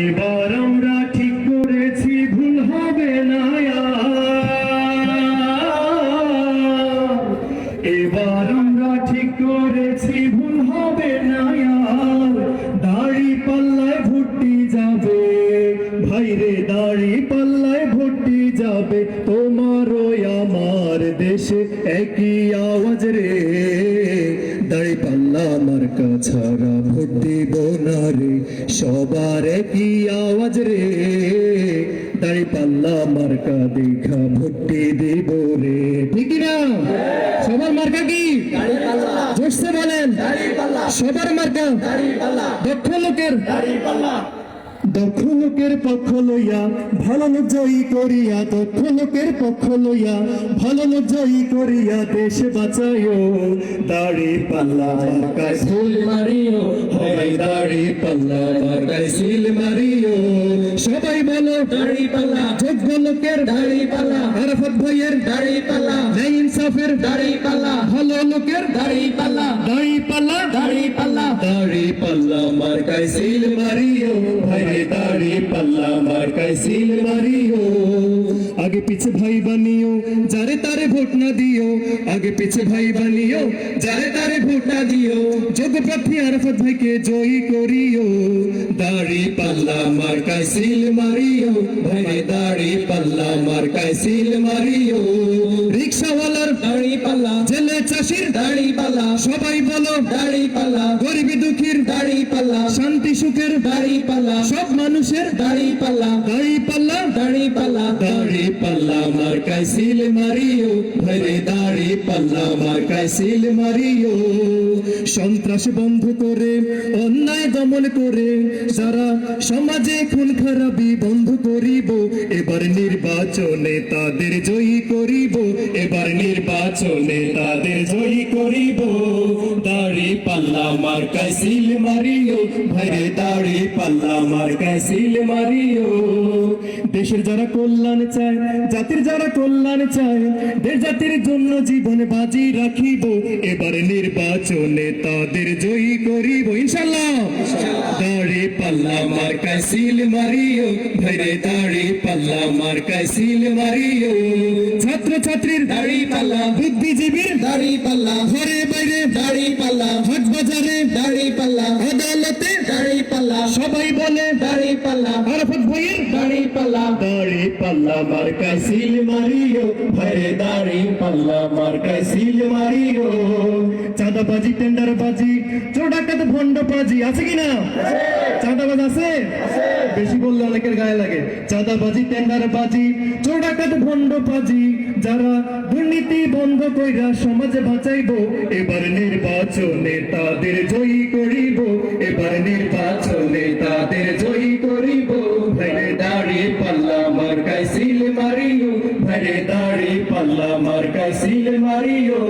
এবার আমরা ঠিক করেছি, ভুল হবে না এবার আমরা ঠিক করেছি, ভুল হবে না। দাড়ি পাল্লায় ভুটি যাবে, ভাইরে দাড়ি পাল্লায় ভুটি যাবে। তোমার আমার দেশে একই আওয়াজ রে। দাড়ি পাল্লা আমার কাছাড়া ভোট দিব না রে সবার একই আওয়াজ রে। দাড়ি পাল্লা মার্কা দেখা ভোটে দেব রে। ঠিক না সবার মার্কা কি বলেন। সবার মার্কা দক্ষ লোকের। দক্ষ লোকের পক্ষ লইয়া, ভালো লোক জয়ী করিয়া দক্ষ লোকের পক্ষ লইয়া, ভালো লোক জয়ী করিয়া, দেশ বাঁচাইও, দাড়ি পাল্লা মার্কায় ফুল মারিও, হয় দাড়ি পাল্লা মার্কায় সিল মারিও। সবাই বলো, দাড়ি পাল্লা, যোগ্য লোকের দাড়ি পাল্লা, আরাফাত ভাইয়ের দাড়ি পাল্লা, ন্যায় ইনসাফের দাড়ি পাল্লা, ভালো লোকের দাড়ি পাল্লা দাড়ি পাল্লা দাড়ি পাল্লা দাড়ি পাল্লা মার্কায় সিল মারিও দাড়ি পাল্লা মার্কায় সিল মারিও। আগে পিছে ভাই বানিও, যারে তারে ভোট না দিও। আগে পিছে ভাই বানিও, যারে তারে ভোট না দিও। যোগ্য প্রার্থী আরাফাত ভাইকে জয়ী করিও। দাড়ি পাল্লা মার্কায় সিল মারিও ভাইরে দাড়ি পাল্লা মার্কায় সিল মারিও। রিক্সাওয়ালার দাড়ি পাল্লা ছেলে চাষির দাড়ি পাল্লা সবাই বলো, দাড়ি পাল্লা। গরিবী দুঃখীর দাড়ি পাল্লা। শান্তি সুখের দাড়ি পাল্লা। সব মানুষের দাড়ি পাল্লা। দাড়ি পাল্লা দাড়ি পাল্লা। দাড়ি পাল্লা, মার্কায় সিল মারিও। ভরে দাড়ি পাল্লা, মার্কায় সিল মারিও। সন্ত্রাস বন্ধ করে, অন্যায় দমন করে, যারা সমাজে খুন খারাপি বন্ধ করিব, এবার নির্বাচনে তাদের জয়ী করিব, এবার নির্বাচনে তাদের জয়ী করিব। দাড়ি পাল্লা মার্কায় সিল মারিও, ভাইরে দাড়ি পাল্লা মার্কায় সিল মারিও। দেশের যারা কল্যাণ চায়, জাতির যারা কল্যাণ চায়, দেশ জাতির জন্য জীবন বাজি রাখিব, এবার নির্বাচনে তাদের জয়ী করিব। ইনশাল্লাহ দাড়ি পাল্লা মার্কায় সিল মারিও, ভাইরে দাড়ি পাল্লা মার্কায় সিল মারিও। ছাত্র ছাত্রীর দাড়ি পাল্লা বুদ্ধিজীবীর দাড়ি পাল্লা ঘরে বাইরে দাড়ি পাল্লা হাট বাজারে দাড়ি পাল্লা আদালতে দাড়ি পাল্লা সবাই বলে দাড়ি পাল্লা আরাফাত ভাইয়ের দাড়ি পাল্লা। দাড়ি পাল্লা মার্কায় সিল মারিও ভাইরে দাড়ি পাল্লা মার্কায় সিল মারিও। চাঁদাবাজি টেন্ডারবাজি চোরাকাত ভণ্ডবাজি আছে কিনা? চাঁদাবাজ আছে। বেশি বললে অনেকের গায়ে লাগে। চাঁদাবাজি, টেন্ডারবাজি চোরাকাত ভণ্ডবাজি যারা দুর্নীতি বন্ধ কইরা সমাজ বাঁচাইবো, এবার নির্বাচনে তাদের জয়ী করিব। এবার নির্বাচনে তাদের জয়ী করিব। ভাইরে দাড়ি পাল্লা মার্কায় সিল মারিও। ভাইরে দাড়ি পাল্লা মার্কায় সিল মারিও।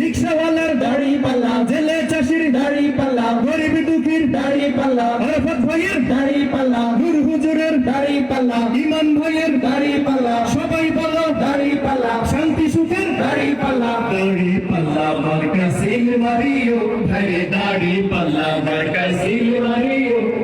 রিক্সাওয়ালার দাড়ি পাল্লা, জেলে চাষির দাড়ি পাল্লা, গরিব দুঃখীর দাড়ি পাল্লা আরাফাত ভাইয়ের দাড়ি পাল্লা নূর হুজুরের পাল্লা ইমান ভাইয়ের দাড়ি পাল্লা সবাই বলো দাড়ি পাল্লা শান্তি সুখের দাড়ি পাল্লা দাড়ি পাল্লা মার্কায় সিল মারিও ভাই দাড়ি পাল্লা মার্কায় সিল মারিও